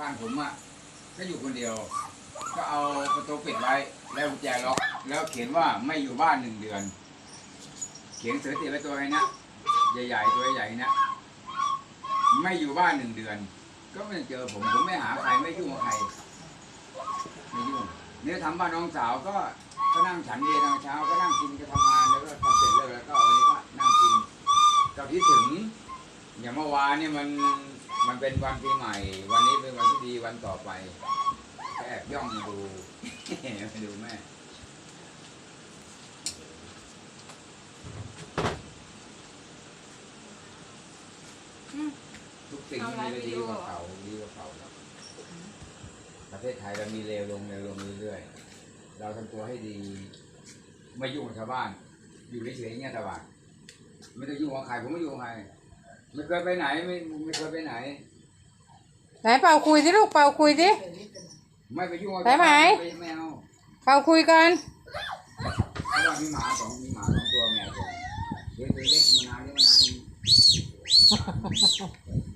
บ้านผมอะก็อยู่คนเดียว ก็เอาประตูปิดไว้แล้วกุญแจล็อกแล้วเขียนว่าไม่อยู่บ้านหนึ่งเดือน เขียนเสือติดไว้ตัวไอ้นะใหญ่ๆตัวใหญ่ๆนะไม่อยู่บ้านหนึ่งเดือน ก็ไม่เจอผมผมไม่หาใครไม่ยุ่งกับใครไม่ยุ่งเนี่ยทำบ้านน้องสาวก็ก็นั่งฉันเย็นตอนเช้าก็นั่งกินก็ทำงานแล้วก็ทำเสร็จแล้วแล้วก็วันนี้ก็นั่งกินก็คิดถึงอย่างเมื่อวานเนี่ยมันมันเป็นวันปีใหม่ วันนี้เป็น วันที่ดีวันต่อไปก็แอบย่องมาดูมาดูแม่ทุกสิ่งมันมีดีกว่าเก่าดีกว่าเก่าครับประเทศไทยเรามีเลวลงเลวลงเรื่อยๆเราทำตัวให้ดี ไม่ยุ่งกับชาวบ้าน อยู่เฉยๆเงี้ยตะวันไม่ต้องยุ่งกับใครผมไม่ยุ่งกับใครไม่เคยไปไหนไม่ไม่เคยไปไหน ไหนเป่าคุยสิลูกเป่าคุยสิ ไม่ไปยุ่งกับไปไหมไปไม่เอาเป่าคุยกัน เพราะว่ามีหมาสองมีหมาสองตัวแมวตัวหนึ่งเลี้ยงตัวเล็กมานานเลี้ยงมานาน